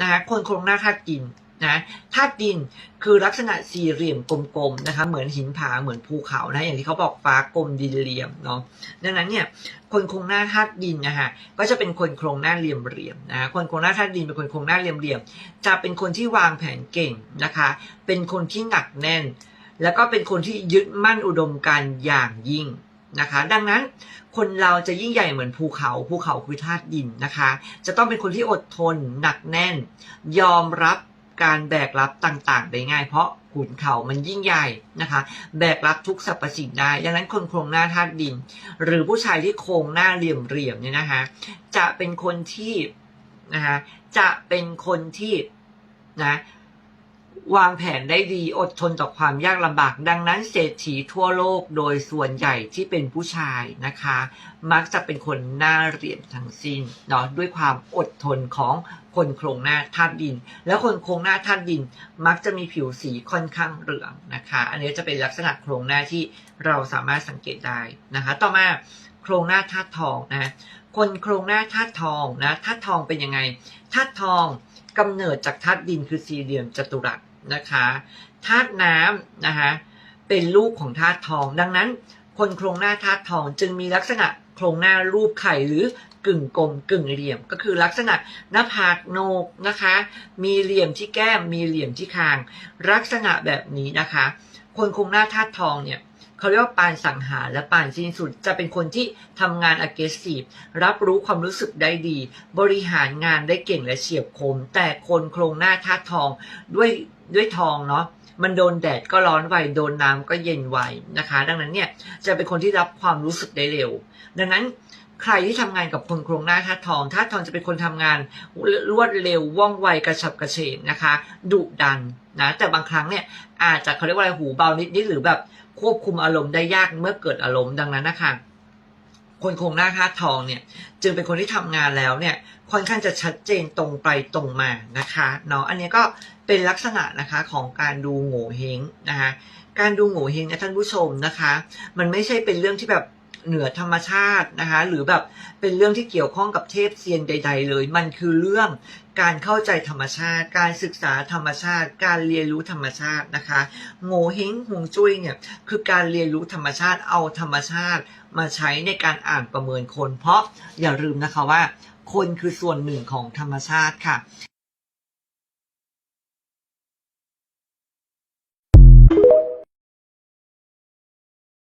นะคะคนโครงหน้าธาตุดินนะธาตุดินคือลักษณะสี่เหลี่ยมกลมๆนะคะ เหมือนหินผาเหมือนภูเขานะอย่างที่เขาบอกฟ้ากลมดินเหลี่ยมเนาะดังนั้นเนี่ยคนโครงหน้าธาตุดินนะคะก็จะเป็นคนโครงหน้าเหลี่ยมเหลี่ยมๆนะคนโครงหน้าธาตุดินเป็นคนโครงหน้าเหลี่ยมเหลี่ยมๆจะเป็นคนที่วางแผนเก่งนะคะ เป็นคนที่หนักแน่น แล้วก็เป็นคนที่ยึดมั่นอุดมการ์อย่างยิ่ง นะคะ ดังนั้นคนเราจะยิ่งใหญ่เหมือนภูเขา ภูเขาคือธาตุดินนะคะ จะต้องเป็นคนที่อดทน หนักแน่น ยอมรับการแบกรับต่างๆ ได้ง่ายเพราะขุนเขามันยิ่งใหญ่นะคะ แบกรับทุกสรรพสิ่งได้ ดังนั้นคนโครงหน้าธาตุดิน หรือผู้ชายที่โครงหน้าเหลี่ยมๆเนี่ยนะคะ จะเป็นคนที่นะคะจะเป็นคนที่นะ วางแผนได้ดีอดทนต่อความยากลำบาก ดังนั้นเศรษฐีทั่วโลกโดยส่วนใหญ่ที่เป็นผู้ชายนะคะ มักจะเป็นคนหน้าเหลี่ยมทั้งสิ้นเนาะด้วยความอดทนของคนโครงหน้าธาตุดิน แล้วคนโครงหน้าธาตุดิน มักจะมีผิวสีค่อนข้างเหลืองนะคะ อันนี้จะเป็นลักษณะโครงหน้าที่เราสามารถสังเกตได้นะคะ ต่อมาโครงหน้าธาตุทองนะคนโครงหน้าธาตุทองนะธาตุทองเป็นยังไงธาตุทองกำเนิดจากธาตุดินคือสี่เหลี่ยมจัตุรัส นะคะธาตุน้ำนะคะเป็นลูกของธาตุทอง ดังนั้น คนโครงหน้าธาตุทองจึงมีลักษณะโครงหน้ารูปไข่หรือกึ่งกลมกึ่งเหลี่ยม ก็คือลักษณะหน้าผากโหนกนะคะ มีเหลี่ยมที่แก้มมีเหลี่ยมที่คาง ลักษณะแบบนี้นะคะ คนโครงหน้าธาตุทองเนี่ยเขาเรียกว่าปานสังหารและปานสิ้นสุด จะเป็นคนที่ทำงาน aggressive รับรู้ความรู้สึกได้ดี บริหารงานได้เก่งและเฉียบคม แต่คนโครงหน้าธาตุทองด้วย ด้วยทองเนาะมันโดนแดดก็ร้อนไวโดนน้ำก็เย็นไวนะคะ ดังนั้นเนี่ยจะเป็นคนที่รับความรู้สึกได้เร็ว ดังนั้นใครที่ทำงานกับคนโครงหน้าธาตุทองธาตุทองจะเป็นคนทำงานรวดเร็วว่องไวกระฉับกระเฉงนะคะดุดันนะแต่บางครั้งเนี่ยอาจจะเขาเรียกว่าอะไรหูเบานิดๆหรือแบบควบคุมอารมณ์ได้ยากเมื่อเกิดอารมณ์ดังนั้นนะคะ คนโครงหน้าธาทองเนี่ยจึงเป็นคนที่ทำงานแล้วเนี่ยค่อนข้างจะชัดเจนตรงไปตรงมานะคะเนาะอันนี้ก็เป็นลักษณะนะคะของการดูโง่เฮงนะคะการดูโง่เฮงนะท่านผู้ชมนะคะ มันไม่ใช่เป็นเรื่องที่แบบ เหนือธรรมชาตินะคะ หรือแบบเป็นเรื่องที่เกี่ยวข้องกับเทพเซียนใด ๆ เลย มันคือเรื่องการเข้าใจธรรมชาติ การศึกษาธรรมชาติ การเรียนรู้ธรรมชาตินะคะโงเฮงฮวงจุ้ยเนี่ยคือการเรียนรู้ธรรมชาติเอาธรรมชาติมาใช้ในการอ่านประเมินคน เพราะอย่าลืมนะคะว่า คนคือส่วนหนึ่งของธรรมชาติค่ะ